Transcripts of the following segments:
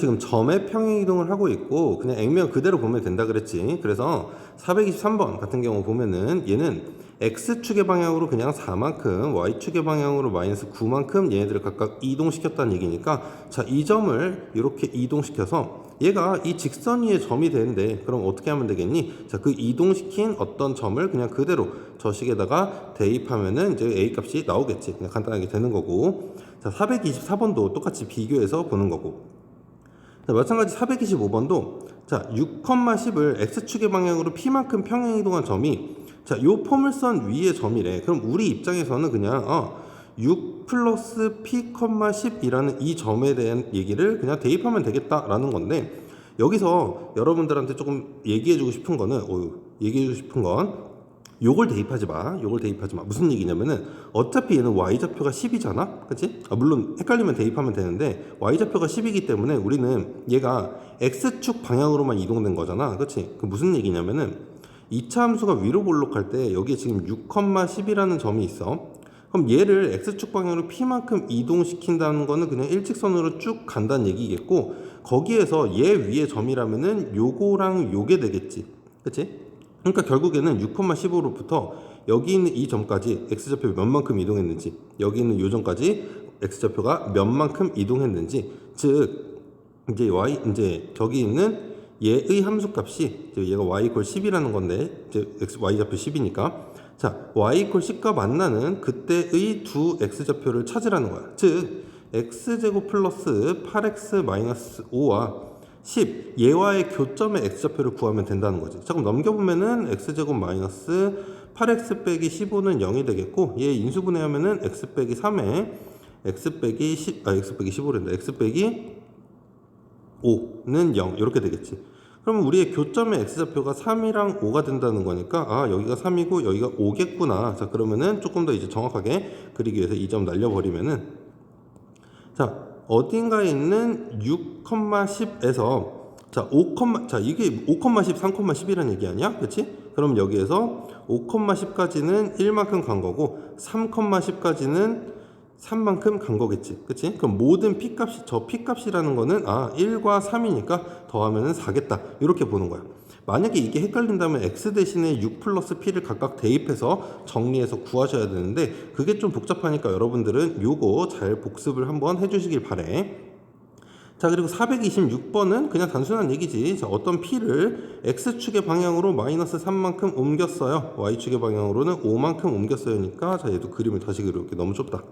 지금 점의 평행 이동을 하고 있고 그냥 액면 그대로 보면 된다 그랬지. 그래서 423번 같은 경우 보면은 얘는 x축의 방향으로 그냥 4만큼 y축의 방향으로 마이너스 9만큼 얘네들을 각각 이동시켰다는 얘기니까 자, 이 점을 이렇게 이동시켜서 얘가 이 직선 위에 점이 되는데 그럼 어떻게 하면 되겠니? 자, 그 이동시킨 어떤 점을 그냥 그대로 저 식에다가 대입하면은 이제 a 값이 나오겠지. 그냥 간단하게 되는 거고. 자, 424번도 똑같이 비교해서 보는 거고. 자, 마찬가지 425번도 자, 6,10을 x축의 방향으로 p만큼 평행 이동한 점이 자, 요 포물선 위의 점이래. 그럼 우리 입장에서는 그냥 어, 6 플러스 p, 10이라는 이 점에 대한 얘기를 그냥 대입하면 되겠다라는 건데 여기서 여러분들한테 조금 얘기해 주고 싶은 거는 어유, 얘기해 주고 싶은 건 요걸 대입하지 마. 요걸 대입하지 마. 무슨 얘기냐면은 어차피 얘는 y좌표가 10이잖아. 그치? 아, 물론 헷갈리면 대입하면 되는데 y좌표가 10이기 때문에 우리는 얘가 x축 방향으로만 이동된 거잖아. 그치? 그 무슨 얘기냐면은 2차 함수가 위로 볼록할 때 여기에 지금 6,10이라는 점이 있어. 그럼 얘를 x축 방향으로 p만큼 이동시킨다는 거는 그냥 일직선으로 쭉 간다는 얘기겠고 거기에서 얘 위에 점이라면은 요거랑 요게 되겠지. 그치? 그러니까 결국에는 6,15로부터 여기 있는 이 점까지 x좌표 몇 만큼 이동했는지 여기 있는 요 점까지 x좌표가 몇 만큼 이동했는지 즉 이제 y 이제 저기 있는 얘의 함수값이 얘가 y 이퀄 10이라는 건데 이제 x y 좌표 10이니까 자 y 이퀄 10과 만나는 그때의 두 x 좌표를 찾으라는 거야. 즉 x제곱 플러스 8x 마이너스 5와 10 얘와의 교점의 x좌표를 구하면 된다는 거지. 조금 넘겨보면은 x제곱 마이너스 8x 빼기 15는 0이 되겠고 얘 인수분해하면은 x 빼기 3에 x 빼기 10, 아 x 빼기 15란다. x 빼기 5는 0 이렇게 되겠지. 그러면 우리의 교점의 x좌표가 3이랑 5가 된다는 거니까 아 여기가 3이고 여기가 5겠구나. 자 그러면은 조금 더 이제 정확하게 그리기 위해서 이 점 날려버리면은 자 어딘가에 있는 6,10에서 자, 5, 자, 이게 5,10, 3,10이라는 얘기 아니야? 그치? 그럼 여기에서 5,10까지는 1만큼 간 거고, 3,10까지는 3만큼 간 거겠지. 그치? 그럼 모든 p 값이, 저 p 값이라는 거는, 아, 1과 3이니까 더하면은 4겠다. 이렇게 보는 거야. 만약에 이게 헷갈린다면 x 대신에 6 플러스 p를 각각 대입해서 정리해서 구하셔야 되는데, 그게 좀 복잡하니까 여러분들은 요거 잘 복습을 한번 해주시길 바래. 자 그리고 426번은 그냥 단순한 얘기지. 자, 어떤 p를 x축의 방향으로 마이너스 3만큼 옮겼어요. Y축의 방향으로는 5만큼 옮겼어요니까 자 얘도 그림을 다시 그려볼게 너무 좁다.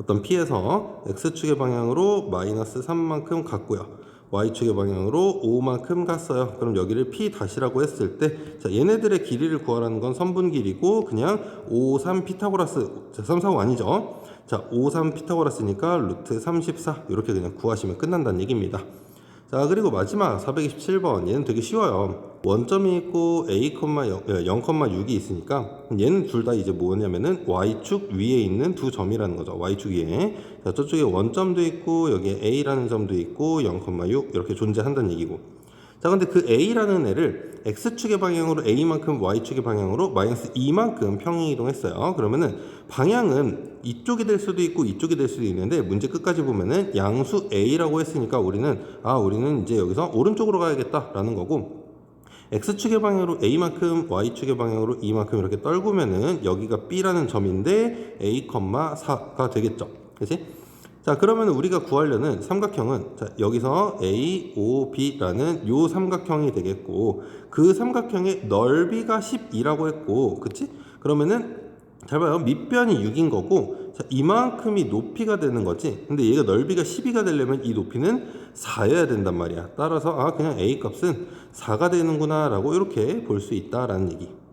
어떤 p에서 x축의 방향으로 마이너스 3만큼 갔고요 y축의 방향으로 5만큼 갔어요. 그럼 여기를 p 다시라고 했을 때 자, 얘네들의 길이를 구하라는 건 선분 길이고 그냥 5, 3 피타고라스 자, 3, 4, 5 아니죠? 자, 5, 3 피타고라스니까 루트 34 이렇게 그냥 구하시면 끝난다는 얘기입니다. 자, 그리고 마지막 427번 얘는 되게 쉬워요. 원점이 있고 a, 0,6이 있으니까 얘는 둘 다 이제 뭐냐면은 y축 위에 있는 두 점이라는 거죠. y축 위에. 자, 저쪽에 원점도 있고 여기에 a라는 점도 있고 0,6 이렇게 존재한다는 얘기고. 자, 근데 그 a라는 애를 x축의 방향으로 a만큼 y축의 방향으로 마이너스 2만큼 평행 이동했어요. 그러면은 방향은 이쪽이 될 수도 있고 이쪽이 될 수도 있는데 문제 끝까지 보면은 양수 a라고 했으니까 우리는 아, 우리는 이제 여기서 오른쪽으로 가야겠다라는 거고 x축의 방향으로 a만큼 y축의 방향으로 2만큼 이렇게 떨구면은 여기가 b라는 점인데 a, 4가 되겠죠. 그렇지? 자, 그러면 우리가 구하려는 삼각형은 자, 여기서 A, O, B라는 요 삼각형이 되겠고 그 삼각형의 넓이가 12라고 했고 그치? 그러면은 잘 봐요. 밑변이 6인 거고 자, 이만큼이 높이가 되는 거지. 근데 얘가 넓이가 12가 되려면 이 높이는 4여야 된단 말이야. 따라서 아 그냥 A 값은 4가 되는구나 라고 이렇게 볼 수 있다라는 얘기.